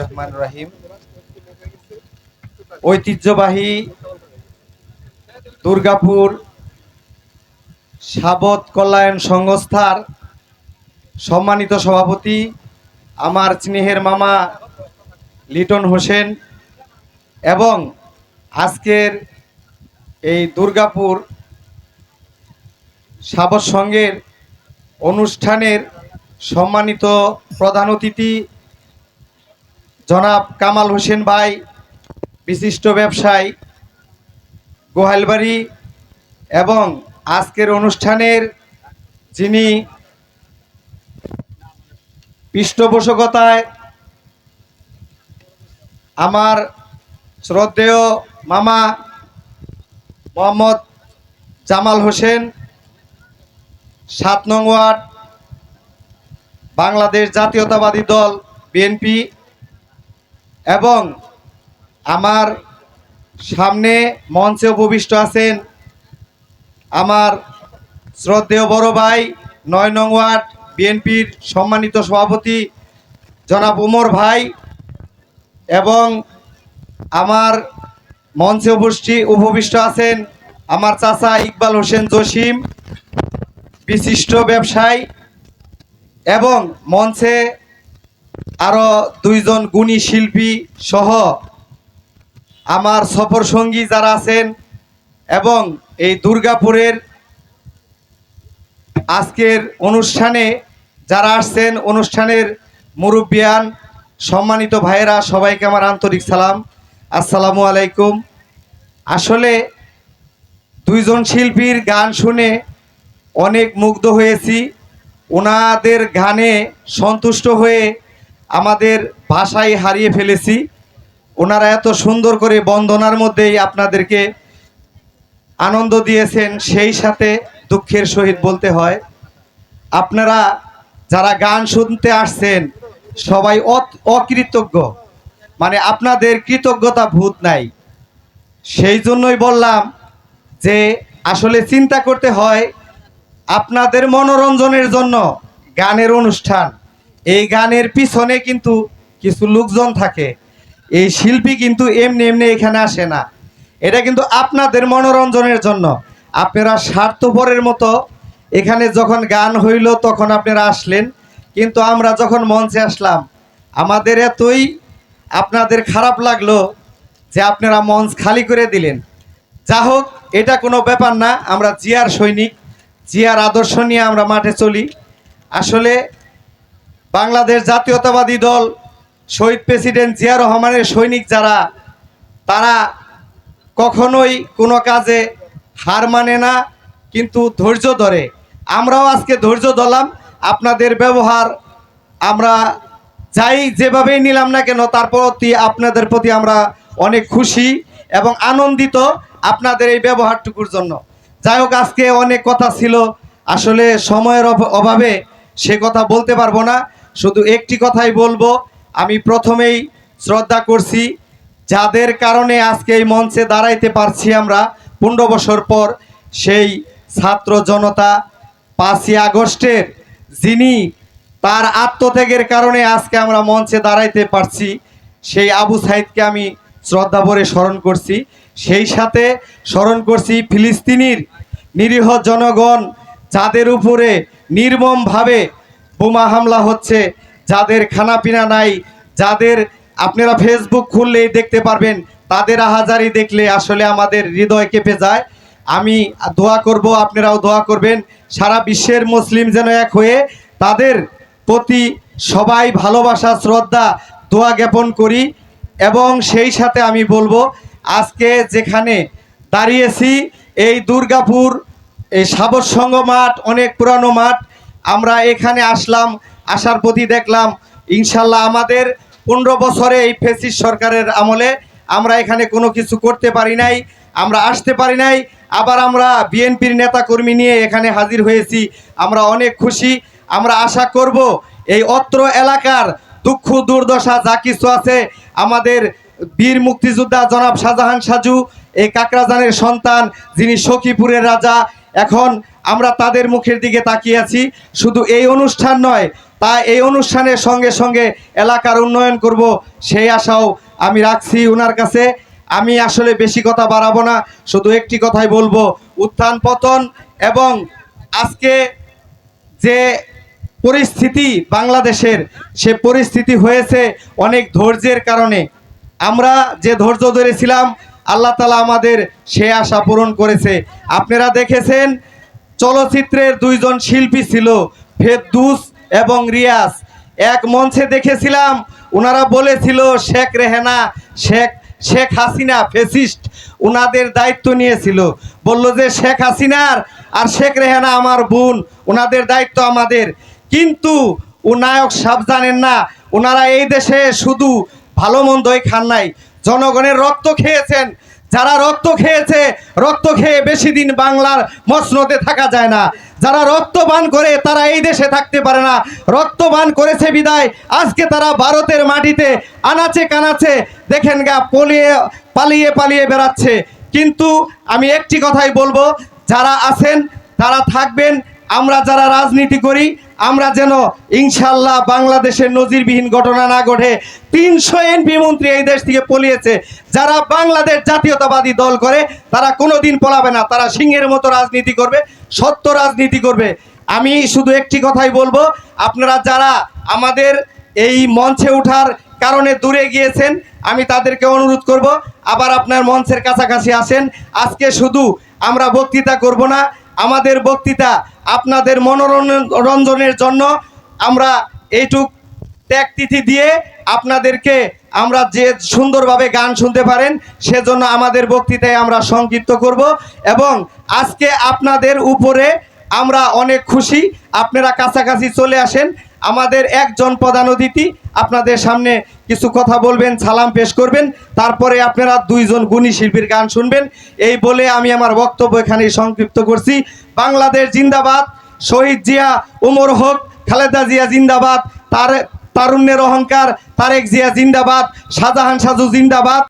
রহমান রাহিম। ঐতিহ্যবাহী দুর্গাপুর সাবত কল্যাণ সংস্থার সম্মানিত সভাপতি, আমার স্নেহের মামা লিটন হোসেন এবং আজকের এই দুর্গাপুর সাবত সঙ্গের অনুষ্ঠানের সম্মানিত প্রধান অতিথি, জনাব কামাল হোসেন ভাই, বিশিষ্ট ব্যবসায়ী, গোহালবাড়ি এবং আজকের অনুষ্ঠানের যিনি পৃষ্ঠপোষকতায় আমার শ্রদ্ধেয় মামা মোহাম্মদ জামাল হোসেন, সাত নং ওয়ার্ড বাংলাদেশ জাতীয়তাবাদী দল, বিএনপি, এবং আমার সামনে মঞ্চে উপবিষ্ট আছেন আমার শ্রদ্ধেয় বড় ভাই, নয় নং ওয়ার্ড বিএনপির সম্মানিত সভাপতি জনাব উমর ভাই, এবং আমার মঞ্চে উপস্থিত উপবিষ্ট আছেন আমার চাচা ইকবাল হোসেন জসিম, বিশিষ্ট ব্যবসায়ী এবং মঞ্চে আরও দুইজন গুণী শিল্পী সহ আমার সফর সঙ্গী যারা আছেন এবং এই দুর্গাপুরের আজকের অনুষ্ঠানে যারা আসছেন, অনুষ্ঠানের মুরব্বিয়ান, সম্মানিত ভাইয়েরা, সবাইকে আমার আন্তরিক সালাম। আসসালামু আলাইকুম। আসলে দুইজন শিল্পীর গান শুনে অনেক মুগ্ধ হয়েছি। ওনাদের গানে সন্তুষ্ট হয়ে আমাদের ভাষায় হারিয়ে ফেলেছি। ওনারা এত সুন্দর করে বন্দনার মধ্যেই আপনাদেরকে আনন্দ দিয়েছেন, সেই সাথে দুঃখের সহিত বলতে হয়, আপনারা যারা গান শুনতে আসছেন, সবাই অকৃতজ্ঞ। মানে আপনাদের কৃতজ্ঞতা ভূত নাই। সেই জন্যই বললাম যে, আসলে চিন্তা করতে হয় আপনাদের মনোরঞ্জনের জন্য গানের অনুষ্ঠান। এই গানের পিছনে কিন্তু কিছু লোকজন থাকে। এই শিল্পী কিন্তু এমনি এমনি এখানে আসে না। এটা কিন্তু আপনাদের মনোরঞ্জনের জন্য। আপনারা স্বার্থপরের মতো এখানে যখন গান হইল তখন আপনারা আসলেন। কিন্তু আমরা যখন মঞ্চে আসলাম, আমাদের এতই আপনাদের খারাপ লাগল যে আপনারা মঞ্চ খালি করে দিলেন। যা হোক এটা কোনো ব্যাপার না, আমরা জিয়ার সৈনিক। জিয়ার আদর্শ নিয়ে আমরা মাঠে চলি। আসলে বাংলাদেশ জাতীয়তাবাদী দল, শহীদ প্রেসিডেন্ট জিয়া রহমানের সৈনিক যারা, তারা কখনোই কোনো কাজে হার মানে না, কিন্তু ধৈর্য ধরে। আমরাও আজকে ধৈর্য ধরলাম, আপনাদের ব্যবহার আমরা যাই যেভাবেই নিলাম না কেন, তার প্রতি আপনাদের প্রতি আমরা অনেক খুশি এবং আনন্দিত আপনাদের এই ব্যবহারটুকুর জন্য। যাই হোক, আজকে অনেক কথা ছিল। আসলে সময়ের অভ- অভাবে সে কথা বলতে পারব না। শুধু একটি কথাই বলব, আমি প্রথমেই শ্রদ্ধা করছি, যাদের কারণে আজকে এই মঞ্চে দাঁড়াইতে পারছি আমরা, পনেরো বছর পর সেই ছাত্র জনতা, পাঁচই আগস্টের যিনি তার আত্মত্যাগের কারণে আজকে আমরা মঞ্চে দাঁড়াইতে পারছি, সেই আবু সাইদকে আমি শ্রদ্ধা ভরে স্মরণ করছি। সেই সাথে স্মরণ করছি ফিলিস্তিনির নিরীহ জনগণ যাদের উপরে নির্মমভাবে বোমা হামলা হচ্ছে, যাদের খানাপিনা নাই, যাদের আপনারা ফেসবুক খুললেই দেখতে পারবেন, তাদের আহাজারি দেখলে আসলে আমাদের হৃদয় কেঁপে যায়। আমি দোয়া করব, আপনারাও দোয়া করবেন, সারা বিশ্বের মুসলিম যেন এক হয়ে তাদের প্রতি সবাই ভালোবাসা, শ্রদ্ধা, দোয়া জ্ঞাপন করি এবং সেই সাথে আমি বলব, আজকে যেখানে দাঁড়িয়েছি এই দুর্গাপুর, এই সাবতসঙ্গ মাঠ, অনেক পুরানো মাঠ। আমরা এখানে আসলাম, আসার প্রতি দেখলাম, ইনশাল্লাহ আমাদের পনেরো বছরে এই ফেসিস সরকারের আমলে আমরা এখানে কোনো কিছু করতে পারি নাই, আমরা আসতে পারি নাই। আবার আমরা বিএনপির নেতাকর্মী নিয়ে এখানে হাজির হয়েছি, আমরা অনেক খুশি। আমরা আশা করব এই অত্র এলাকার দুঃখ, দুর্দশা যা কিছু আছে, আমাদের বীর মুক্তিযোদ্ধা জনাব শাহজাহান সাজু, এই কাকরাজানের সন্তান যিনি সখীপুরের রাজা, এখন আমরা তাদের মুখের দিকে তাকিয়ে আছি। শুধু এই অনুষ্ঠান নয়, তা এই অনুষ্ঠানের সঙ্গে সঙ্গে এলাকার উন্নয়ন করব সেই আশাও আমি রাখছি ওনার কাছে। আমি আসলে বেশি কথা বাড়াবো না, শুধু একটি কথাই বলব, উত্থান পতন এবং আজকে যে পরিস্থিতি বাংলাদেশের, সে পরিস্থিতি হয়েছে অনেক ধৈর্যের কারণে। আমরা যে ধৈর্য ধরেছিলাম, আল্লাহ তালা আমাদের সে আশা পূরণ করেছে। আপনারা দেখেছেন, চলচ্চিত্রের দুইজন শিল্পী ছিল, ফেরদুস এবং রিয়াজ। এক মঞ্চে দেখেছিলাম ওনারা বলেছিল, শেখ রেহেনা, শেখ শেখ হাসিনা ফেসিস্ট। ওনাদের দায়িত্ব নিয়েছিল। বলল যে, শেখ হাসিনার আর শেখ রেহানা আমার বোন ওনাদের দায়িত্ব আমাদের। কিন্তু নায়ক সাহ জানেন না। ওনারা এই দেশে শুধু ভালো মন্দই খান নাই, জনগণের রক্ত খেয়েছেন। যারা রক্ত খেয়েছে, রক্ত খেয়ে বেশি দিন বাংলার মসনদে থাকা যায় না। যারা রক্তবান করে, তারা এই দেশে থাকতে পারে না। রক্তবান করেছে বিদায়, আজকে তারা ভারতের মাটিতে আনাচে কানাচে দেখেন গা, পলিয়ে, পালিয়ে পালিয়ে বেড়াচ্ছে। কিন্তু আমি একটি কথাই বলব, যারা আছেন, তারা থাকবেন আমরা যারা রাজনীতি করি, আমরা যেন ইনশাল্লাহ বাংলাদেশের নজিরবিহীন ঘটনা না ঘটে। তিনশো এমপি মন্ত্রী এই দেশ থেকে পলিয়েছে। যারা বাংলাদেশ জাতীয়তাবাদী দল করে, তারা কোনো দিন পলাবে না। তারা সিংহের মতো রাজনীতি করবে, সত্য রাজনীতি করবে। আমি শুধু একটি কথাই বলব, আপনারা যারা আমাদের এই মঞ্চে ওঠার কারণে দূরে গিয়েছেন, আমি তাদেরকে অনুরোধ করব, আবার আপনার মঞ্চের কাছাকাছি আসেন। আজকে শুধু আমরা বক্তৃতা করব না আমাদের বক্তৃতা আপনাদের মনোরঞ্জনের জন্য আমরা এইটুক ত্যাগ তিথি দিয়ে আপনাদেরকে আমরা যে সুন্দরভাবে গান শুনতে পারেন, সেজন্য আমাদের বক্তৃতায় আমরা সংক্ষিপ্ত করব এবং আজকে আপনাদের উপরে আমরা অনেক খুশি। আপনারা কাছাকাছি চলে আসেন। আমাদের একজন প্রধান অতিথি আপনাদের সামনে কিছু কথা বলবেন, সালাম পেশ করবেন, তারপরে আপনারা দুইজন গুণী শিল্পীর গান শুনবেন। এই বলে আমি আমার বক্তব্য এখানে সংক্ষিপ্ত করছি। বাংলাদেশ জিন্দাবাদ, শহীদ জিয়া উমর হক, খালেদা জিয়া জিন্দাবাদ, তার তারুণ্যের অহংকার, তারেক জিয়া জিন্দাবাদ, শাহজাহান সাজু জিন্দাবাদ।